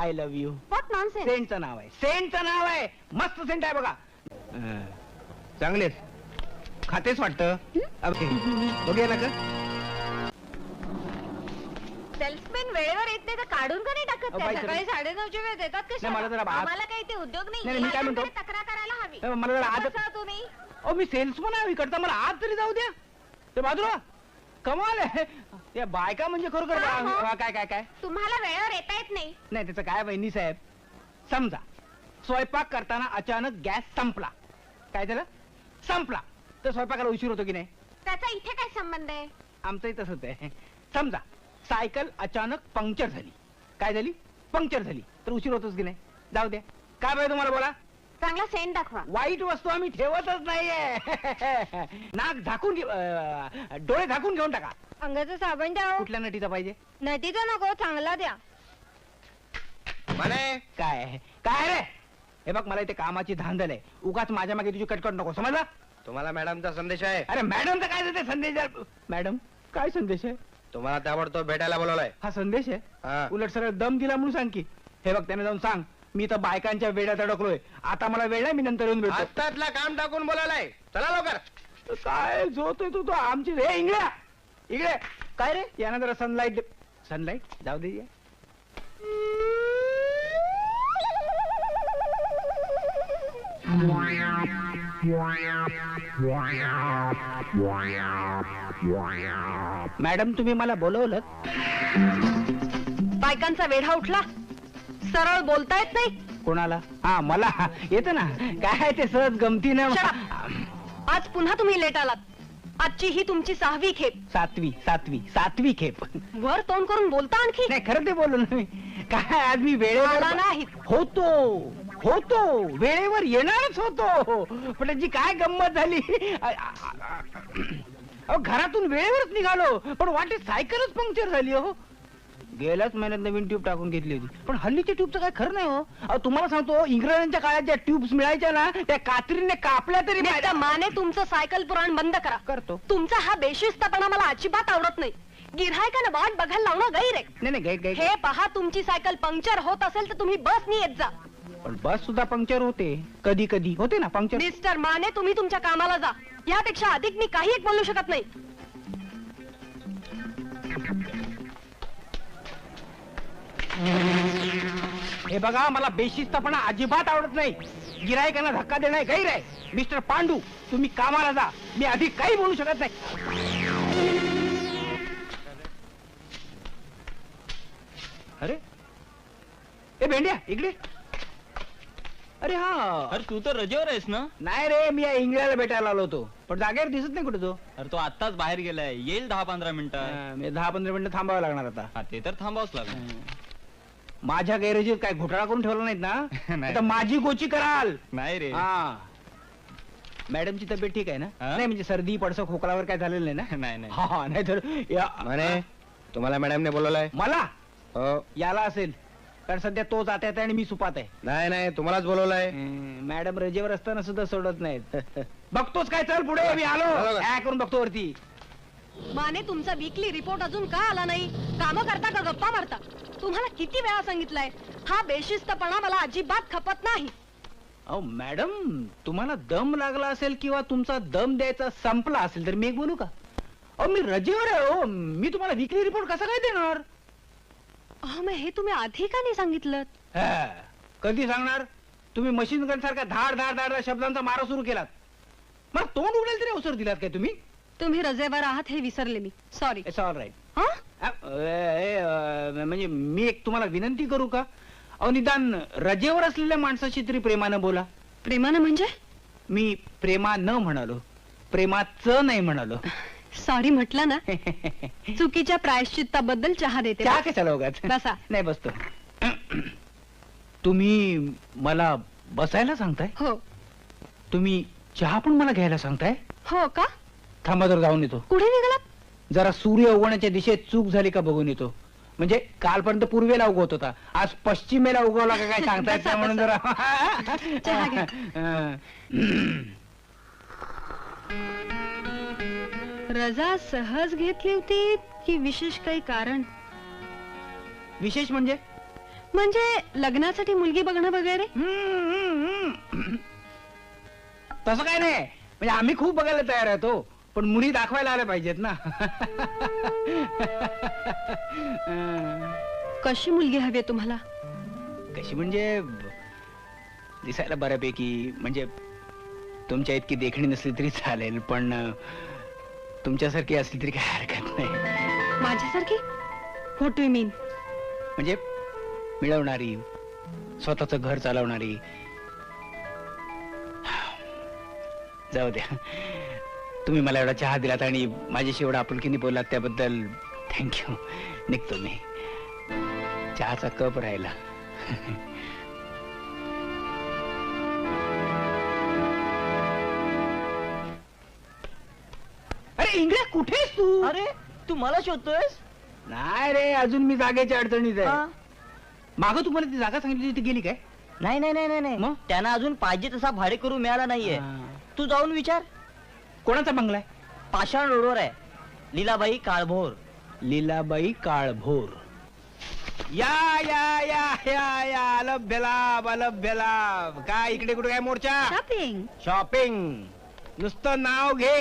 I love you what nonsense सेंटचं नाव आहे. सेंटचं नाव आहे. मस्त सेंट आहे बघा. अं, चांगलेच. खातेच वाटतं. अबे, बघूया ना का सेल्समॅन वेळेवर येत नाही तर काढून का नाही टाकत? अहो, त्या? बाई, सकाळी जरा- साडेनऊच्या वेळ देतात मला जरा आम्हाला काही ते उद्योग नाही. नाही, मी काय म्हणतो? माझ्याकडे तक्रार करायला हवी? अहो, मला जरा आत- बसा तुम्ही. ओ मी सेल्समन आहे इकडचा. मला आज तरी जाऊ द्या. ते बाजूला. कमाल आहे. त्या बायका म्हणजे खरोखर हा, हा. हा, काय काय काय? तुम्हाला वेळेवर येता येत नाही. नाही त्याचं काय वहिनी साहेब? समजा स्वयंपाक करताना अचानक गॅस संपला. काय झालं? संपला. तर स्वयंपाकाला उशीर होतो की नाही? त्याचा इथे काय संबंध आहे? आमचंही तसंच आहे. समजा सायकल अचानक पंक्चर झाली. काय झाली? पंक्चर झाली. तर उशीर होतोच की नाही? जाऊ द्या. काय पाहिजे तुम्हाला बोला? चांगला सेंट दाखवा. वाईट वस्तू आम्ही ठेवतच नाहीये. नाक झाकून घे- अं, डोळे झाकून घेऊन टाका. अंगाचं साबण द्या कुठल्या नटीचा पाहिजे? नदीचा नको चांगला द्या. म्हणे काय? काय रे? हे बघ मला इथे कामाची धांदल आहे. उगाच माझ्या मागे तुझी कटकट नको समजला? तुम्हाला मॅडमचा संदेश आहे. अरे मॅडमचा काय देते संदेश? मॅडम काय संदेश आहे? तुम्हाला ताबडतोब भेटायला बोलवलंय. हा संदेश आहे? हा. उलट सरळ दम दिला म्हणून सांग की. हे बघ त्याने जाऊन सांग. मी तर बायकांच्या वेड्यात अडकलोय आता मला वेळ आहे मी नंतर येऊन भेटतो. आत्तातला काम टाकून बोलावलंय चला लवकर. काय झोतोय तू तो? आमची हे इंगळ्या! इकडे काय रे? यानं जरा सनलाईट सनलाईट जाऊ दे. मॅडम तुम्ही मला बोलवलं? बायकांचा वेढा उठला? सरळ बोलता येत नाही कोणाला हा मला येतं ना काय ते सहज गमतीनं Shut आज पुन्हा तुम्ही लेट आलात आजची ही तुमची सहावी खेप सातवी सातवी सातवी खेप वर तोंड करून बोलता आणखी नाही खरं ते बोललो ना मी काय आज मी आला वेळेवर नाहीत. होतो होतो वेळेवर येणारच होतो पण त्याची काय गंमत झाली अ- अ- अ- अहो, घरातून वेळेवरच निघालो पण वाटेत सायकलच पंक्चर झाली हो गेल्याच महिन्यात नवीन ट्यूब टाकून घेतली होती. पण हल्लीच्या ट्यूबचं काय खरं नाही हो. अहो तुम्हाला सांगतो इंग्रजांच्या काळात ज्या ट्यूब्स मिळायच्या ना त्या कात्रीने कापल्या तरी मिस्टर. माने तुमचं सायकल पुराण बंद करा. करतो. तुमचा हा बेशिस्तपणा मला अजिबात आवडत नाही. गिऱ्हाईकानं वाट बघायला लावणं गैर आहे. नाही नाही गाईड गाईड हे पहा तुमची सायकल पंक्चर होत असेल तर तुम्ही बसनी येत जा. पण बस सुद्धा पंक्चर होते. कधी कधी. होते ना पंक्चर. मिस्टर माने तुम्ही तुमच्या कामाला जा. यापेक्षा अधिक मी काही एक बोलू शकत नाही. हे बघा मला बेशिस्तपणा अजिबात आवडत नाही. गिरायकांना धक्का देणं गैर आहे. मिस्टर पांडू तुम्ही कामाला जा. मी अधिक काही बोलू शकत नाही. अरे ए भेंड्या इकडे. अरे हा. अरे तू तर रजेवर आहेस ना? नाही रे मी या इंग्लंडला भेटायला आलो होतो. पण जागेवर दिसत नाही कुठे तो. अरे तो आत्ताच बाहेर गेलाय. येईल दहा पंधरा मिनिटं दहा पंधरा मिनिटं थांबावं लागणार आता. हा ते तर थांबावच लागेल माझ्या गैरेजीत काय घोटाळा करून ठेवला नाहीत ना? नाही. आता माझी गोची कराल. नाही रे. हा. मॅडमची तब्येत ठीक आहे ना? हा? नाही म्हणजे सर्दी पडसं खोकलावर काय झालेलं नाही ना? नाही नाही. हा हा नाही तर या म्हणे तुम्हाला मॅडमने बोलवलंय. मला? हो. याला असेल. कारण सध्या तो जात आहे आणि मी सुपात आहे. नाही नाही तुम्हालाच बोलवलंय. हम्म, मॅडम रजेवर असताना सुद्धा सोडत नाहीत. बघतोच काय चल पुढे मी आलो. काय करून बघतो वरती. माने तुमचा वीकली रिपोर्ट अजून का आला नाही? काम करता का गप्पा मारता? तुम्हाला किती वेळा सांगितलंय? हा बेशिस्तपणा मला अजिबात खपत नाही. अहो मॅडम तुम्हाला दम लागला असेल किंवा तुमचा दम द्यायचा संपला असेल तर मी एक बोलू का? अहो मी रजेवर आहे हो. मी तुम्हाला विकली रिपोर्ट कसा काय देणार? अहो मग हे तुम्ही आधी का नाही सांगितलं? हा, कधी सांगणार? तुम्ही मशीन गन सारखा धाड धाड धाड धाड शब्दांचा मारा सुरू केलात. मग तोंड उडेल तरी अवसर दिलात काय तुम्ही? तुम्ही रजेवर आहात हे विसरले मी. सॉरी इट्स ऑल राईट हा? म्हणजे मी एक तुम्हाला विनंती करू का? अहो निदान रजेवर असलेल्या माणसाशी तरी प्रेमानं बोला. प्रेमानं म्हणजे? मी प्रेमा न म्हणालो. प्रेमाचं नाही म्हणालो. सॉरी म्हटलं ना. चुकीच्या प्रायश्चित्ताबद्दल चहा देते. चहा कशाला उगाच? बसा. नाही बसतो. तुम्ही मला बसायला सांगताय? हो. तुम्ही चहा पण मला घ्यायला सांगताय? हो का? थांबा तर जाऊन येतो. कुठे निघालात? जरा सूर्य उगवण्याच्या दिशेत चूक झाली का बघून येतो. म्हणजे कालपर्यंत पूर्वेला उगवत होता. आज पश्चिमेला उगवला का काय सांगता येत नाही म्हणून जरा. चहा घ्या. अं, रजा सहज घेतली होती की विशेष काही कारण? विशेष म्हणजे? म्हणजे लग्नासाठी मुलगी बघणं वगैरे? हम्म, हम्म, हम्म. तसं काय नाही. म्हणजे आम्ही खूप बघायला तयार होतो पण मुली दाखवायला आल्या पाहिजेत ना. कशी मुलगी हवी आहे तुम्हाला? कशी म्हणजे दिसायला बऱ्यापैकी म्हणजे तुमच्या इतकी देखणी नसली तरी चालेल पण तुमच्यासारखी असली तरी काय हरकत नाही. माझ्यासारखी? व्हॉट यू मीन म्हणजे मिळवणारी स्वतःच घर चालवणारी. जाऊ द्या. तुम्ही मला एवढा चहा दिलात आणि माझ्याशी एवढा आपुलकीने बोललात त्याबद्दल थँक्यू निघतो मी. चहाचा कप राहिला. अरे इंग्रज कुठेस तू? अरे तू मला शोधतोयस? नाही रे अजून मी जागेच्या अडचणीत हा? आहे मागं तुम्हाला ती जागा सांगितली ती गेली काय? नाही नाही नाही नाही मग? नाही त्यांना अजून पाहिजे तसा भाडे करून मिळाला नाहीये. हा. तू जाऊन विचार. कोणाचा बंगला आहे? पाषाण रोडवर आहे. लीलाबाई काळभोर. लीलाबाई काळभोर. या या या या या. अलभ्य लाभ अलभ्य लाभ. काय इकडे कुठे काय मोर्चा? शॉपिंग शॉपिंग नुसतं नाव घे.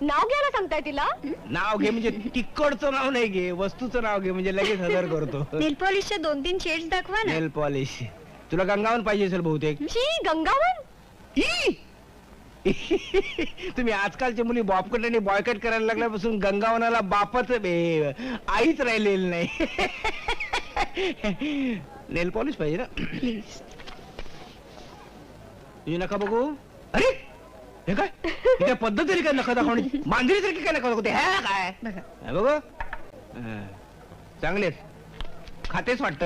नाव घ्यायला सांगताय तिला? नाव घे म्हणजे तिकडचं नाव नाही घे वस्तूचं नाव घे म्हणजे लगेच हजर करतो. नेल पॉलिशचे दोन तीन शेड्स दाखवा नेल पॉलिश. तुला गंगावन पाहिजे असेल बहुतेक. शी गंगावन? ई! तुम्ही आजकालच्या मुली बॉबकट आणि बॉयकट करायला लागल्यापासून गंगावनाला बापच आईच राहिलेली नाही. नेल पॉलिश पाहिजे ना. प्लीज तुझी नका बघू. अरे हे काय? हे काय पद्धत तरी काय नका दाखवणे मांजरी सारखी काय नका दाखवते हे काय? बघू. चांगलेच खातेच वाटत.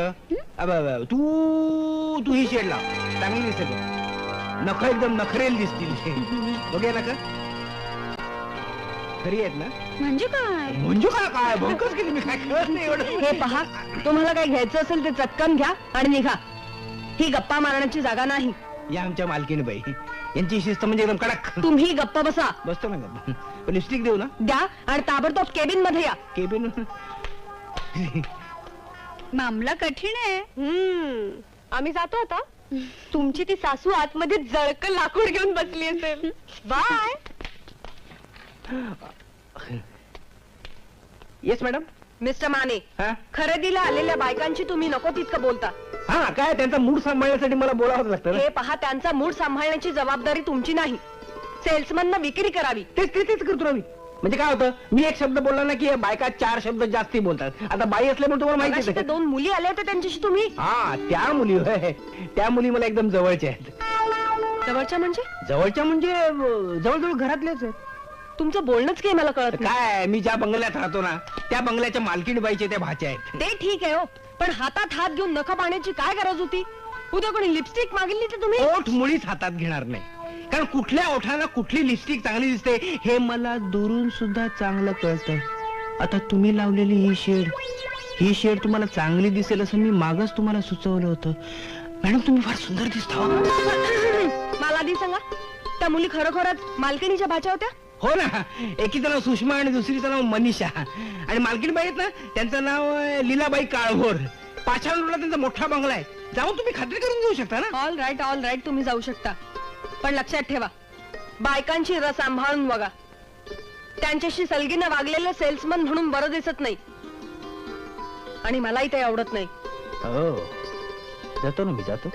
तू तू ही शेड लाव चांगली दिसते नख एकदम नखरेल दिसतील बघूया नका खरी आहेत ना? म्हणजे काय? म्हणजे काय? काय भंकच केली मी काय कळत नाही एवढं. हे पहा तुम्हाला काय घ्यायचं असेल ते चटकन घ्या आणि निघा. ही गप्पा मारण्याची जागा नाही. या आमच्या मालकीने बाई. यांची शिस्त म्हणजे एकदम कडक. तुम्ही गप्पा बसा. बसतो ना गप्प. लिपस्टिक देऊ ना? द्या आणि ताबडतोब केबिनमध्ये या. केबिन मामला कठीण आहे. आम्ही जातो आता. तुमची ती सासू आतमध्ये जळक लाकूड घेऊन बसली असेल. Bye. Yes madam mister Mane हा? खरेदीला आलेल्या बायकांची तुम्ही नको तितकं बोलता. हा काय त्यांचा मूड सांभाळण्यासाठी मला बोलावं लागतं ना. हे पहा त्यांचा मूड सांभाळण्याची जबाबदारी तुमची नाही. सेल्समन विक्री करावी. तेच तेच तेच करतो ना मी. म्हणजे काय होतं? मी एक शब्द बोलला ना की बायका चार शब्द जास्ती बोलतात. आता बाई असल्यामुळे तुम्हाला माहिती मगाशी त्या आहे दोन मुली आल्या होत्या त्यांच्याशी तुम्ही? हा त्या मुली होय. त्या मुली मला एकदम जवळच्या आहेत. जवळच्या म्हणजे? जवळच्या म्हणजे अं, जवळजवळ घरातल्याच आहेत. तुमचं बोलणंच काही मला कळत नाही. काय मी ज्या बंगल्यात राहतो ना त्या बंगल्याच्या मालकीण बाईचे त्या भाच्या आहेत. ते ठीक आहे हो पण हातात हात घेऊन नखा पाण्याची काय गरज होती? उद्या कोणी लिपस्टिक मागितली तर तुम्ही? ओठ मुळीच हातात घेणार नाही. कारण कुठल्या ओठाला कुठली लिपस्टिक चांगली दिसते हे मला दुरून सुद्धा चांगलं कळतं. आता तुम्ही लावलेली ही शेड ही शेड तुम्हाला चांगली दिसेल असं मी मागच तुम्हाला सुचवलं होतं. मॅडम तुम्ही फार सुंदर दिसता हो. मला आधी सांगा त्या मुली खरोखरच मालकिणीच्या भाच्या होत्या? हो ना एकीचं नाव सुषमा आणि दुसरीचं नाव मनीषा. आणि मालकीण बाई आहेत ना त्यांचं नाव लीलाबाई काळभोर. पाषाण रोडला त्यांचा मोठा बंगला आहे. जाऊन तुम्ही खात्री करून घेऊ शकता ना? ऑल राईट ऑल राईट तुम्ही जाऊ शकता. पण लक्षात ठेवा बायकांची रस सांभाळून बघा. त्यांच्याशी सलगीनं वागलेलं सेल्समन म्हणून बरं दिसत नाही. आणि मलाही ते आवडत नाही. हो जातो ना मी जातो.